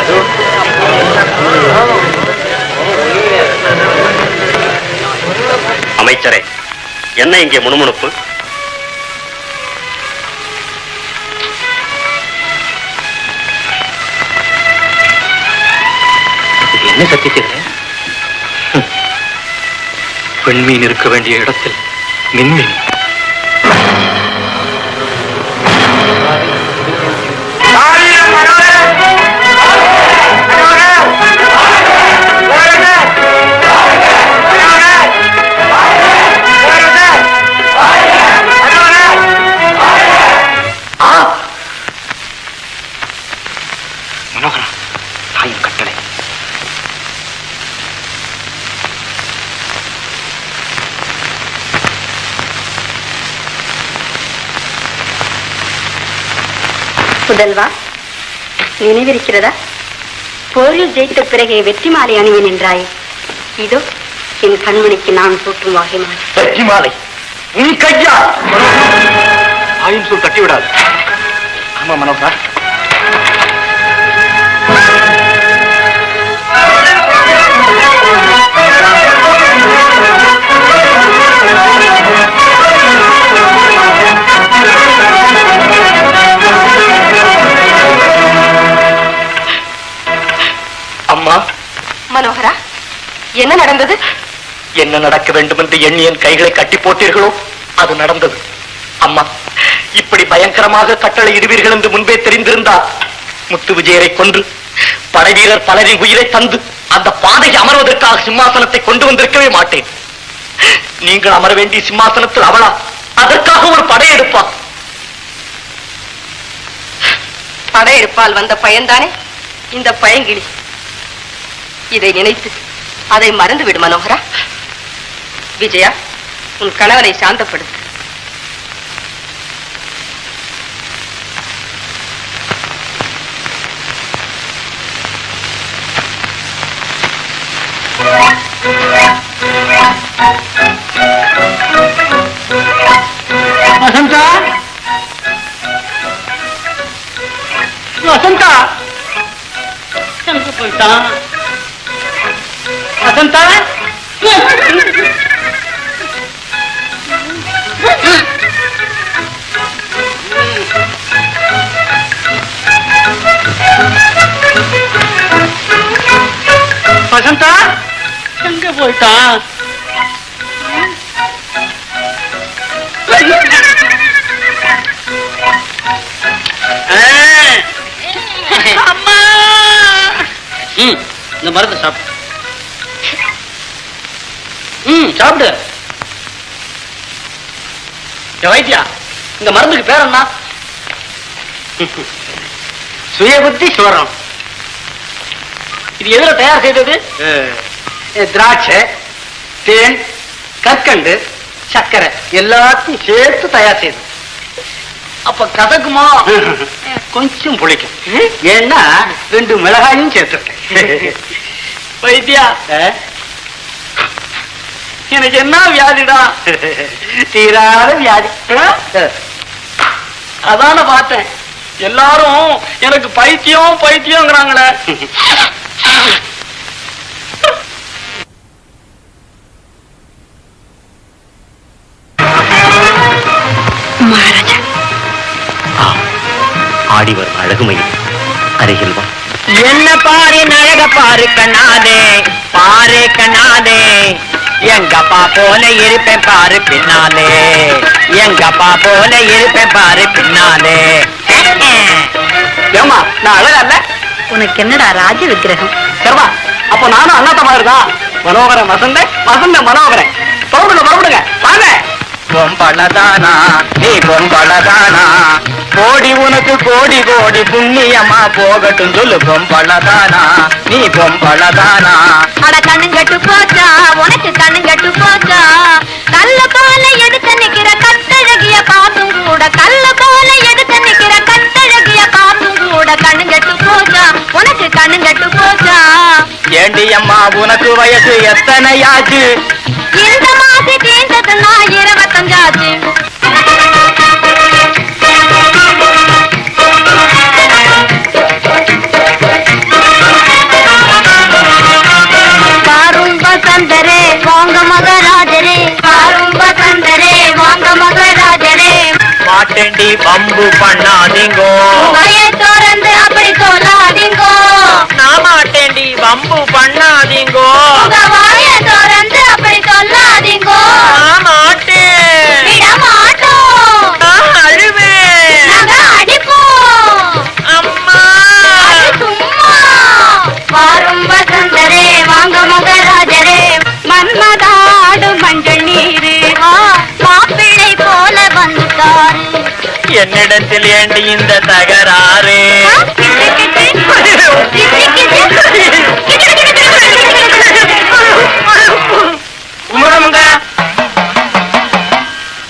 அதுவும் அமைச்சரே என்ன இங்கே முணுமுணுப்பு? என்ன சத்தியத்திலே? பெண்மீன் இருக்க வேண்டிய இடத்தில் மின்மீன். செல்வா நினைவிருக்கிறதா? போரில் ஜெயித்த பிறகே வெற்றி மாலை அணிவேன் நின்றாய் இதோ என் கண்மணிக்கு நான் சூட்டும் வகை மாலை வெற்றி மாலை உன் கையா ஆயும் சொல் தட்டிவிடாது ஆமா மனோகரா. என்ன நடந்தது? என்ன நடக்க வேண்டும் என்று எண்ணி என் கைகளை கட்டி போட்டீர்களோ? அது நடந்தது. அம்மா இப்படி பயங்கரமாக கட்டளை இடுவீர்கள் என்று முன்பே தெரிந்திருந்தால் முத்து விஜயரை கொன்று படை வீரர் பலரின் உயிரை தந்து அந்த பாதையை அமர்வதற்காக சிம்மாசனத்தை கொண்டு வந்திருக்கவே மாட்டேன். நீங்கள் அமர வேண்டிய சிம்மாசனத்தில் அவளா? அதற்காக ஒரு படையெடுப்பா படையெடுப்பால் வந்த பயன்தானே? இந்த பயங்கிளி. இதை நினைத்து அதை மறந்து விடு மனோகரா. விஜயா உன் கணவனை சாந்தப்படுத்து. வசந்தா? வசந்தா? எங்க போயிட்டான்? வசந்தா வசந்தா எங்க போயிட்டான் அம்மா! இந்த மருந்து சாப்பிடு. ம் சாப்பிடு. வைத்தியா இந்த மருந்துக்கு பேர் என்ன? சுயபுத்தி சுவரம். இது எதுல தயார் செய்தது? திராட்சை தேன் கற்கண்டு சர்க்கரை எல்லாத்தையும் சேர்த்து தயார் செய்தது. அப்ப கசக்குமா? கொஞ்சம் புளிக்கும். ஏன்னா ரெண்டு மிளகாயும் சேர்த்துருக்கேன். வைத்தியா எனக்கு என்ன வியாதிடா? தீராத வியாதி. அதான பார்த்தேன். எல்லாரும் எனக்கு பைத்தியம் பைத்தியங்கிறாங்களே மகாராஜா. ஆடி வரும் அழகுமையில் அருகில் வா. என்ன பாரு அழக பாரு கண்ணாதே. பாரு கண்ணாதே. எங்கப்பா போல இருப்பேன் பாரு பின்னாலே. எங்கப்பா போல இருப்பேன் பாரு பின்னாலே. ஏமா நான் அழகா இல்ல? உனக்கு என்னடா ராஜ விக்கிரகம்? சரிவா அப்போ நானும் அண்ணாத்த மாதிரி தான் மனோகரன் வசந்த வசந்த மனோகரன். புறப்படுங்க புறப்படுங்க வாங்க. பொம்பளதானா நீ பொம்பளதானா? கோடி உனக்கு கோடி கோடி புண்ணியமா போகட்டும் சொல்லு பொம்பளதானா? நீ பொம்பளதானா? அட கண்ணுங்கட்டு போச்சா? உனக்கு கண்ணுங்கட்டு போச்சா? கல்ல போல எடுத்து நிக்கிற கட்டழகிய காத்தும் கூட கல்ல போல எடுத்து நிக்கிற கட்டழகிய காத்தும் கூட கண்ணுங்கட்டு போச்சா? உனக்கு கண்ணுங்கட்டு போச்சா? ஏண்டி அம்மா உனக்கு வயசு எத்தனையாச்சு? இந்த மாத ஊசி தீர்ந்ததுன்னா இருபத்தஞ்சாச்சு. அம்பு பண்ணாதீங்கோ. என்னிடத்தில் ஏண்டி இந்த தகராறு?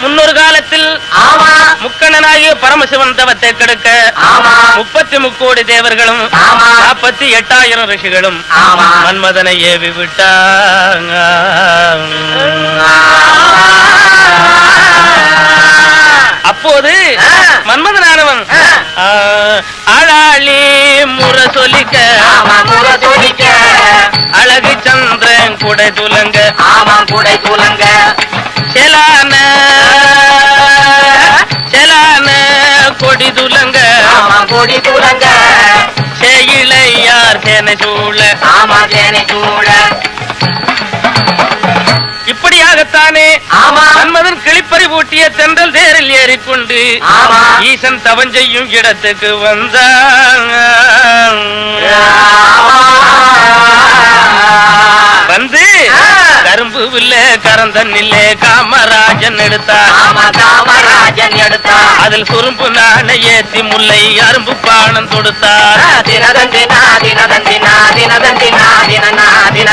முன்னொரு காலத்தில் ஆமா. முக்கண்ணனாகிய பரமசிவன் தவத்தை கெடுக்க முப்பத்தி முக்கோடி தேவர்களும். நாற்பத்தி எட்டாயிரம் ரிஷிகளும். மன்மதனை ஏவி விட்டாங்க. அப்போது ஆளாளி முற சொல்லிக்க ஆமா கூட சோதிக்க அழகு சந்திரன் குடை துலங்க. ஆமா கூட தூலங்க. செலான செலான கொடி துலங்க. ஆமா கொடி தூலங்க. செய்யிலையார் சேனை சூழ. தென்றல் தேரில் ஏறிக்கொண்டு ஈசன் தவம் செய்யும் இடத்துக்கு வந்தான். வந்து. கரும்பு காமராஜன் எடுத்தார் ஆமா காமராஜன் எடுத்தா அதில் சுரும்பு நாண ஏத்தி முல்லை அரும்பு பானம் தொடுத்தார் தினதந்தினா தினதந்தினா தினதந்தினா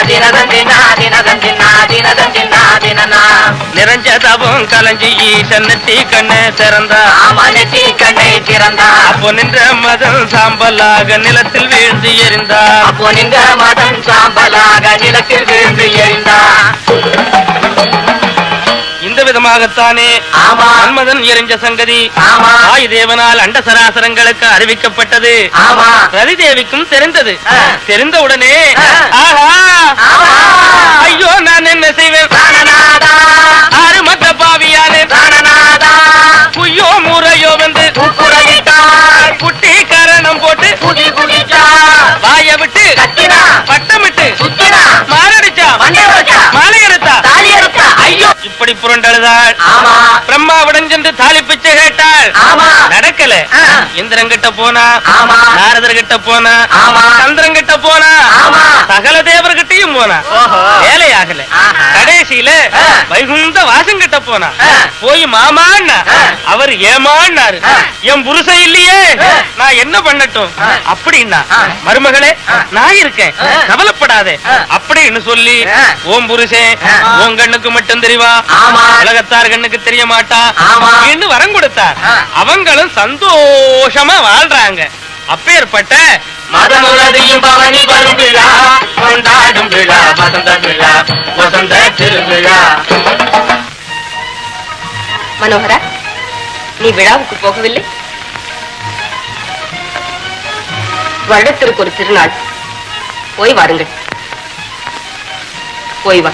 தினதந்தினா நிறைஞ்ச தவம் கலைஞ்சி ஈசன் நெத்தி கண்ணு திறந்தார் ஆமா நெற்றி கண்ணை திறந்தா. அப்போ நின்ற மதம் சாம்பலாக நிலத்தில் வீழ்ந்து எறிந்தார் அப்போ நின்ற மதம் சாம்பலாக நிலத்தில் விழுந்து எறிந்தா இந்த விதமாகத்தானே மன்மதன் எறிஞ்ச சங்கதி. ஆய் தேவனால் அண்ட சராசரங்களுக்கு அறிவிக்கப்பட்டது. ரதி தேவிக்கும் தெரிந்தது. தெரிந்த உடனே ஐயோ நான் என்ன செய்வேன்? மக்க பாவியானே. I'm ஆ. இந்திரன் கிட்ட போனா நாரதர் கிட்ட போனா சந்திரன் கிட்ட போனா சகல தேவர்கிட்டயும் போனா வேலையாகல. கடைசியில. வைகுந்த வாசம் கிட்ட போனா. போய் மாமான்னா. அவர் ஏமான்னாரு. என் புருஷன் இல்லையே. நான் என்ன பண்ணட்டும். அப்படின்னா. மருமகளே. நான் இருக்கேன். கவலைப்படாதே. அப்படின்னு சொல்லி. ஓம் புருஷன். உன் கண்ணுக்கு மட்டும் ஆமா உலகத்தார் கண்ணுக்கு தெரிய மாட்டா வரம் கொடுத்தார். அவங்களும் சந்தோஷமா வாழ்றாங்க. அப்பேற்பட்ட மதமுறதியும் பவனி வரும் விழா கொண்டாடும் விழா வசந்த விழா வசந்த திருவிழா. மனோகரா நீ விழாவுக்கு போகவில்லை? வருடத்திற்கு ஒரு திருநாள். போய் வாருங்கள். போய் வா.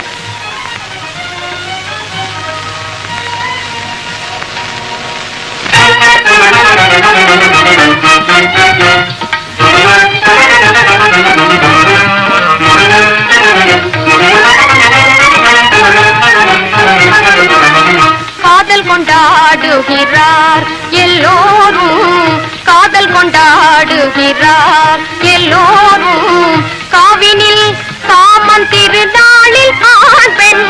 காதல் கொண்டாடுகிறார் எல்லோரும். காதல் கொண்டாடுகிறார் எல்லோரும். காவினில் காமன் திருநாளில் ஆண் பெண்.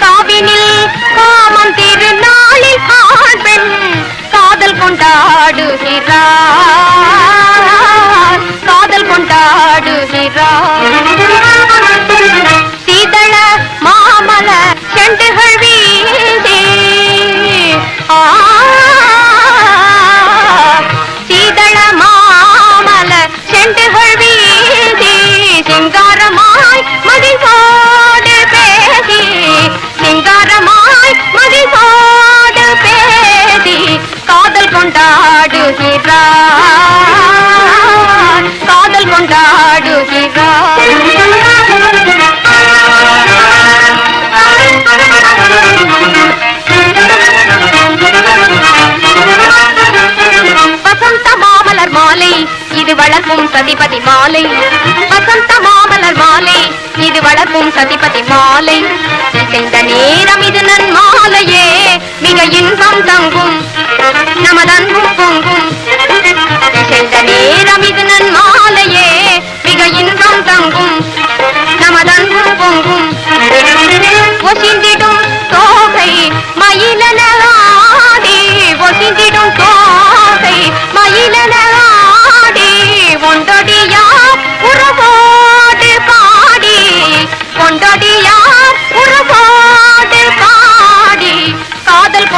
காவினில் காமன் திருநாளில் ஆண் பெண். காதல் கொண்டாடுகிறார் சதிபதி மாலை. வசந்த மாமலர் மாலை இது வளர்க்கும் சதிபதி மாலை. இசைந்த நேரம் இது நன் மாலையே மிக இன்பம் தங்கும் நமது அன்பும் பொங்கும். இசைந்த நேரம் இது நன் மாலையே மிக இன்பம் தங்கும் நமது அன்பும் பொங்கும். ஒசிந்திடும்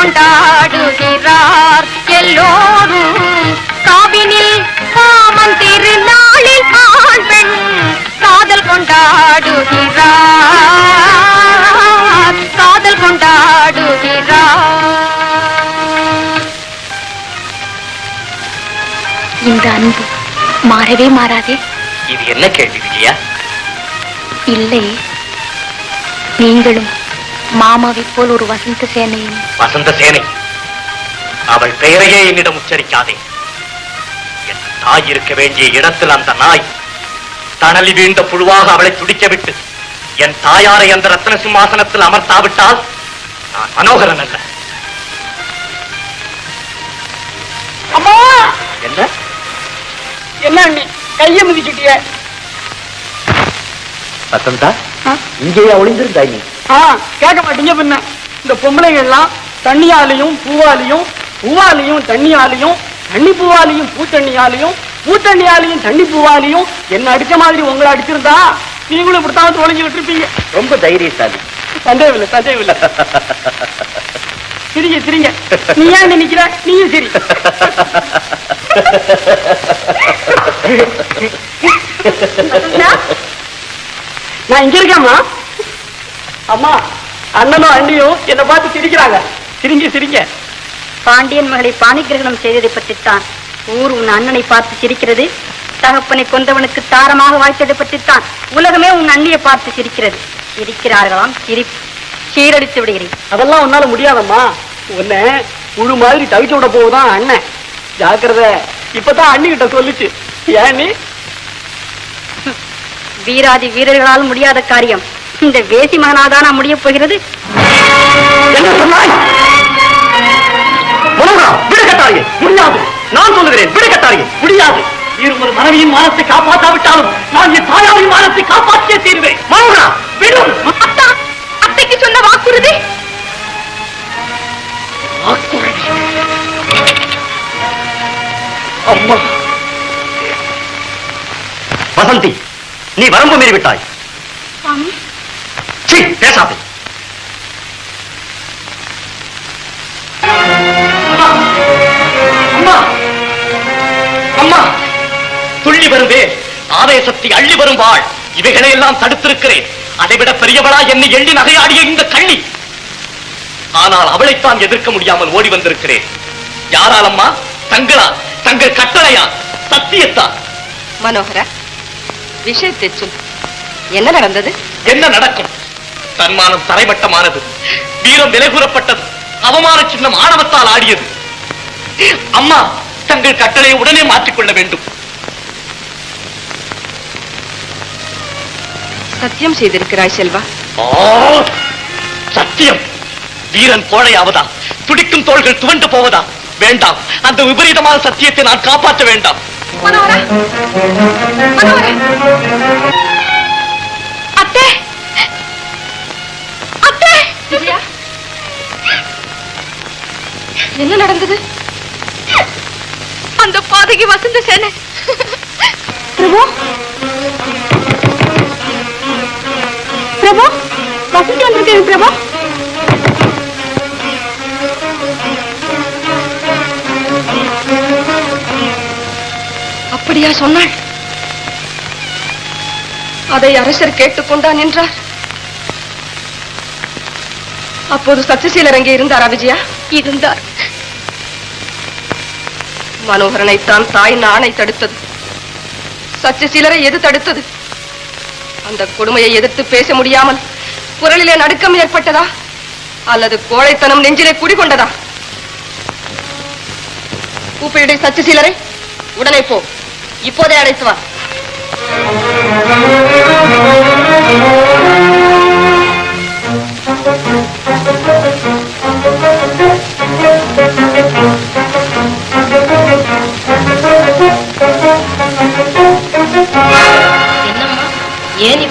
கொண்டாடுகிறார் எல்லோரும். காவினில் காமன் திருநாளில் ஆண் பெண் காதல் கொண்டாடுகிறார். காதல் கொண்டாடுகிறார். இந்த அன்பு மாறவே மாறாதே. இது என்ன கேள்வி இல்லை நீங்களும் மாமாவைப் போல் ஒரு வசந்த சேனையும் வசந்த சேனை. அவள் பெயரையே என்னிடம் உச்சரிக்காதே. என் தாய் இருக்க வேண்டிய இடத்தில் அந்த நாய் தணலி வீழ்ந்த புழுவாக அவளை துடிக்க விட்டு என் தாயாரை அந்த ரத்ன சிம்மாசனத்தில் அமர்த்தாவிட்டால் நான் மனோகரன் அல்ல. அம்மா! என்ன? என்ன அண்ணி? கைய மிதிச்சுட்டிய. வசந்தா இங்கேயே ஒளிந்திருந்தாய் நீ. ஆ கேட்க மாட்டீங்க பின்ன. இந்த பொம்பளைங்க எல்லாம் தண்ணியாலையும் பூவாலையும் பூவாலையும் தண்ணியாலையும் தண்ணி பூவாலையும் பூத்தண்ணியாலையும் பூத்தண்ணியாலையும் தண்ணி பூவாலையும் என்ன அடிச்ச மாதிரி உங்களை அடிச்சிருந்தா? நீங்களும் இப்படித்தான் வந்து ஒளிஞ்சுக்கிட்டு இருப்பீங்க ரொம்ப தைரியசாலி. சந்தேகம் இல்லை சந்தேகம் இல்லை சிரிங்க சிரிங்க. நீ ஏன் நிக்கிற? நீயும் சிரி. நான் இங்க இருக்கேம்மா. அம்மா அண்ணனும் அண்ணியும் என்னை பார்த்து சிரிக்கிறாங்க. சிரிங்க சிரிங்க. பாண்டியன் மகளை பாணிகிரகணம் செய்ததை பற்றித்தான். ஊர் உன் அண்ணனை பார்த்து சிரிக்கிறது. தகப்பனை கொண்டவனுக்கு தாரமாக வாய்த்ததை பற்றித்தான். உலகமே உன் அண்ணியை பார்த்து சிரிக்கிறது. சிரிக்கிறார்களாம் சிரி சீரடித்து விடுகிறேன். அதெல்லாம் உன்னால முடியாதம்மா. உன்னை புழு மாதிரி தவிச்சு விட போகுதான் அண்ணன். ஜாக்கிரத. இப்பதான் அண்ணி கிட்ட சொல்லுச்சு. ஏன் நீ? வீராதி வீரர்களால் முடியாத காரியம். இந்த வேசி மகனாதானா முடியப் போகிறது? என்ன சொன்னாய்? மனோகரா விடுகட்டாயே முடியாது. நான் சொல்லுகிறேன் விடுகட்டாயே முடியாது. இருவர் மனைவியின் மானத்தை காப்பாற்றாவிட்டாலும் நான் என் தாயாரின் மானத்தை காப்பாற்றியே தீர்வேன். மனோகரா விடும் அத்தா அத்தைக்கு சொன்ன வாக்குறுதி? வாக்குறுதி. அம்மா. வசந்தி நீ வரம்பு மீறி விட்டாய் சீ, பேசாதே. அம்மா அம்மா துள்ளி வருவே ஆவேசத்தை அள்ளி வரும் வாழ் இவைகளை எல்லாம் தடுத்திருக்கிறேன். அதைவிட பெரியவளா என்னை எள்ளி நகையாடிய இந்த கள்ளி. ஆனால் அவளைத்தான் எதிர்க்க முடியாமல் ஓடி வந்திருக்கிறேன். யாரால் அம்மா தங்களா? தங்கள் கட்டளையா? சத்தியத்தா? மனோகரா விஷயத்தை சொல். என்ன நடந்தது? என்ன நடக்கும்? தன்மானம் தரைமட்டமானது வீரம் விலைகூறப்பட்டது. அவமான சின்னம் ஆணவத்தால் ஆடியது. அம்மா தங்கள் கட்டளையை உடனே மாற்றிக்கொள்ள வேண்டும். சத்தியம் செய்திருக்கிறாய் செல்வா. சத்தியம். வீரன் கோழையாவதா? துடிக்கும் தோள்கள் துவண்டு போவதா? வேண்டாம். அந்த விபரீதமான சத்தியத்தை நான் காப்பாற்ற வேண்டாம். மனோகரா மனோகரா. என்ன நடந்தது? அந்த பாதைக்கு வசந்த சேனை. பிரபு? பிரபு? வசந்தி வந்திருக்கேன் பிரபு? அப்படியா சொன்னாள்? அதை அரசர் கேட்டுக்கொண்டான் என்றார். அப்போது சத்தியசீலர் அங்கே இருந்தாரா விஜயா? இருந்தார். மனோகரனைத்தான் தாய் நாணை தடுத்தது. சத்தியசீலரை எது தடுத்தது? அந்த கொடுமையை எதிர்த்து பேச முடியாமல் குரலிலே நடுக்கம் ஏற்பட்டதா? அல்லது கோழைத்தனம் நெஞ்சிலே குடிகொண்டதா? கூப்பிடு சச்சு சிலரை. உடனே போ. இப்போதே அழைத்து வா.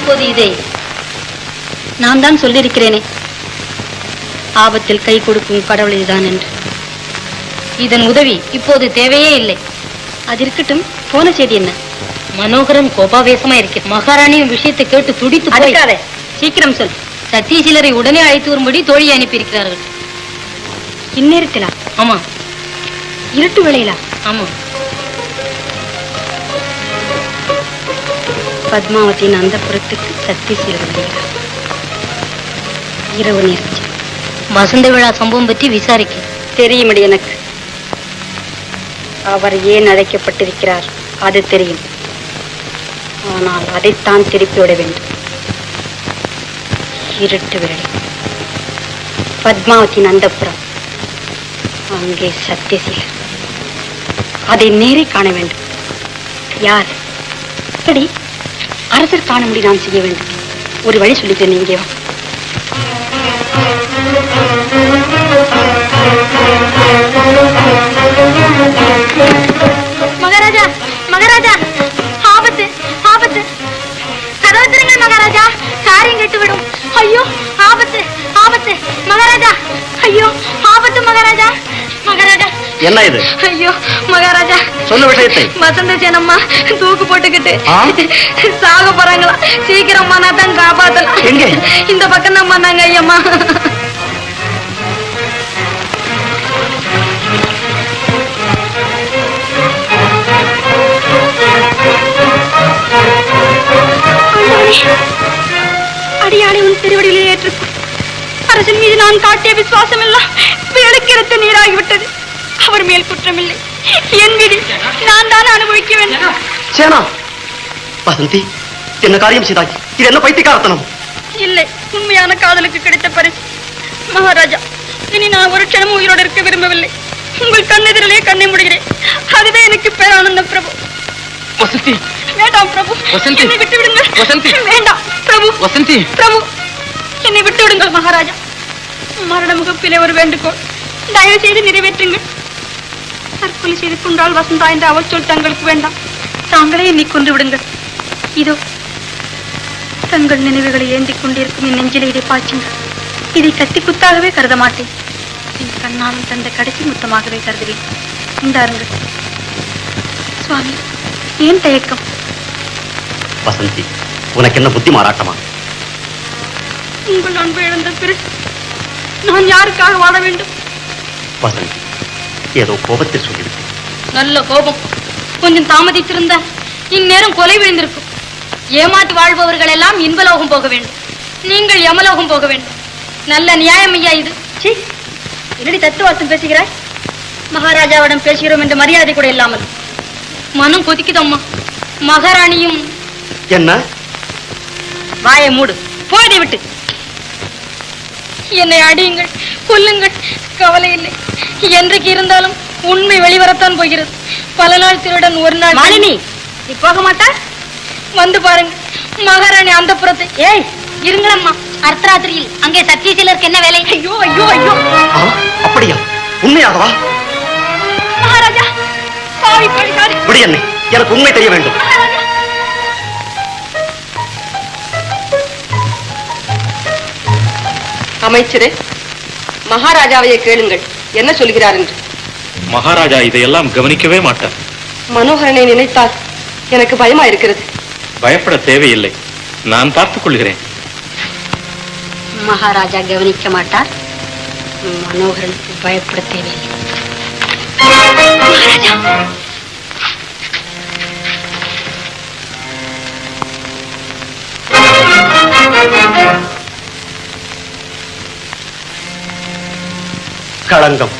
இப்போது இதை நான் தான் சொல்லியிருக்கிறேனே. ஆபத்தில் கை கொடுக்கும் கடவுள் இதுதான் என்று. இதன் உதவி இப்போது தேவையே இல்லை. அது இருக்கட்டும் போன செய்தி என்ன? மனோகரன் கோபாவேசமா இருக்கு மகாராணியும் விஷயத்தை கேட்டு துடித்து சீக்கிரம் சொல். சத்தீசிலரை உடனே அழைத்து வரும்படி தோழியை அனுப்பியிருக்கிறார்கள். இந்நேரத்திலா? ஆமா. இருட்டு வேளையிலா? ஆமா. பத்மாவதியின் அந்த புறத்துக்கு சத்தீசிலர் வருகிறார் இரவு நேர்ச்சி வசந்த விழா சம்பவம் பற்றி விசாரிக்க. தெரியுமடி எனக்கு. அவர் ஏன் அழைக்கப்பட்டிருக்கிறார்? அது தெரியும். ஆனால் அதைத்தான் திருப்பி விட வேண்டும். இருட்டு வேளை பத்மாவதியின் அந்தப்புறம் அங்கே சத்தியசீலர் அதை நேரே காண வேண்டும். யார்? எப்படி அரசர் காணும்படி நான் செய்ய வேண்டும். ஒரு வழி சொல்லிக்கிறேன் இங்கே மகாராஜா மகாராஜா ஆபத்து ஆபத்து. கதவு திறங்கள் மகாராஜா காரியம் கெட்டுவிடும். ஐயோ ஆபத்து ஆபத்து. மகாராஜா ஐயோ ஆபத்து மகாராஜா. மகாராஜா. என்ன இது? ஐயோ சொன்ன விஷயத்தை. வசந்த சேனம்மா தூக்கு போட்டுக்கிட்டு? சாக போறாங்களா? சீக்கிரமா நான் தான் காப்பாத்தலாம் எங்க? இந்த பக்கம் தான் பண்ணாங்க ஐயம்மா. அடியாளை உன் திருவடியிலே ஏற்றுக்கும் அரசன் மீது நான் காட்டிய விசுவாசம் எல்லாம் வேளுக்கிறத்து நீராகிவிட்டது. அவர் மேல் குற்றமில்லை. என் விதி நான் தான் அனுபவிக்க வேண்டும் சேனா வசந்தி என்ன காரியம் செய்தாய் இது என்ன பைத்தியக்காரத்தனம் இல்லை உண்மையான காதலுக்கு கிடைத்த பரிசு மகாராஜா இனி நான் ஒரு க்ஷணமும் உயிரோடு இருக்க விரும்பவில்லை உங்கள் கண்ணெதிரிலே கண்ணை முடிகிறேன் அதுவே எனக்கு பேரானந்தம் பிரபு வசந்தி வேண்டாம் பிரபு வசந்தி. என்னை விட்டு விடுங்கள் வசந்தி. வேண்டாம் பிரபு வசந்தி பிரபு என்னை விட்டு விடுங்கள் மகாராஜா மரண முகப்பிலே ஒரு வேண்டுகோள் தயவு செய்து நிறைவேற்றுங்கள் தற்கொலை செய்து கொண்டால் வசந்தா என்ற அவச்சொல் தங்களுக்கு வேண்டாம். தாங்களே என்னை கொன்று விடுங்கள். இதோ தங்கள் நினைவுகளை ஏந்திக் கொண்டிருக்கும் என் நெஞ்சிலே இதை பாய்ச்சுங்கள். இதை கத்தி குத்தாகவே கருத மாட்டேன். என் கண்ணாலும் தந்த கடைசி முத்தமாகவே கருதுவேன். இந்தாருங்கள் சுவாமி ஏன் தயக்கம்? வசந்தி உனக்கு என்ன புத்தி மாறாட்டமா? உங்கள் அன்பு இழந்த பிறகு நான் யாருக்காக வாழ வேண்டும்? வசந்தி ஏதோ கோபத்தில் சொல்லிவிட்டேன் நல்ல கோபம். கொஞ்சம் தாமதித்திருந்தா இந்நேரம் கொலை விழுந்திருக்கும். ஏமாற்றி வாழ்பவர்கள் எல்லாம் இன்பலோகம் போக வேண்டும். நீங்கள் யமலோகம் போக வேண்டும். நல்ல நியாயம் ஐயா இது. சீ என்னடி தத்துவார்த்தம் பேசுகிறாய்? மகாராஜாவிடம் பேசுகிறோம் என்ற மரியாதை கூட இல்லாமல். மனம் கொதிக்குதம்மா. மகாராணியும் என்ன? வாயை மூடு. போதை விட்டு. என்னை அடியுங்கள் கொல்லுங்கள். கவலை இல்லை. என்றைக்கு இருந்தாலும் உண்மை வெளிவரத்தான் போகிறது. பல நாள் திருடன் ஒரு நாள் மாலினி நீ போக மாட்டா வந்து பாருங்க. மகாராணி அந்த புறத்தை ஏய் இருங்களம்மா அர்த்தராத்திரியில் அங்கே சத்தியசீலருக்கு என்ன வேலை? ஐயோ ஐயோ ஐயோ. அப்படியா? உண்மையாகவா? மகாராஜா விடு என்னை. எனக்கு உண்மை தெரிய வேண்டும். அமைச்சரே மகாராஜாவையே கேளுங்கள். என்ன சொல்கிறார் என்று? மகாராஜா இதையெல்லாம் கவனிக்கவே மாட்டார். மனோகரனை நினைத்தால் எனக்கு பயமா இருக்கிறது. பயப்பட தேவையில்லை. நான் பார்த்துக் கொள்கிறேன். மகாராஜா கவனிக்க மாட்டார். மனோகரனுக்கு பயப்பட தேவையில்லை. களங்கம்.